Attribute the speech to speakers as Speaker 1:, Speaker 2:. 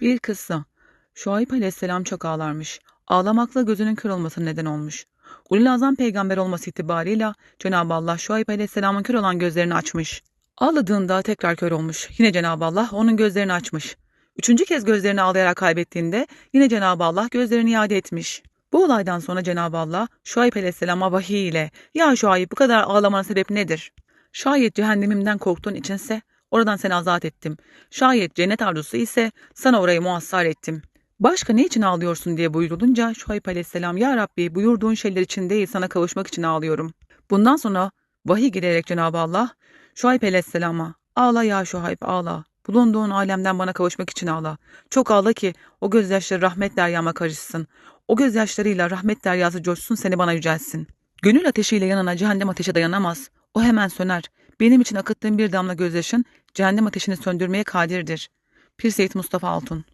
Speaker 1: Bir kıssa. Şuayb aleyhisselam çok ağlarmış. Ağlamakla gözünün kör olmasına neden olmuş. Ulul Azam peygamber olması itibarıyla Cenab-ı Allah Şuayb aleyhisselamın kör olan gözlerini açmış. Ağladığında tekrar kör olmuş. Yine Cenab-ı Allah onun gözlerini açmış. Üçüncü kez gözlerini ağlayarak kaybettiğinde yine Cenab-ı Allah gözlerini iade etmiş. Bu olaydan sonra Cenab-ı Allah Şuayb aleyhisselama vahiy ile ''Ya Şuayb bu kadar ağlamana sebep nedir? Şayet cehennemimden korktuğun içinse oradan seni azat ettim. Şayet cennet arzusu ise sana orayı muhassar ettim. Başka ne için ağlıyorsun diye buyurulunca Şuayb aleyhisselam ya Rabbi buyurduğun şeyler için değil sana kavuşmak için ağlıyorum. Bundan sonra vahiy gelerek Cenab-ı Allah Şuayb aleyhisselama ağla ya Şuayb ağla. Bulunduğun alemden bana kavuşmak için ağla. Çok ağla ki o gözyaşları rahmet deryama karışsın. O gözyaşlarıyla rahmet deryası coşsun seni bana yücelsin. Gönül ateşiyle yanana cehennem ateşi dayanamaz. O hemen söner. Benim için akıttığım bir damla gözyaşın cehennem ateşini söndürmeye kadirdir. Pir Seyit Mustafa Altun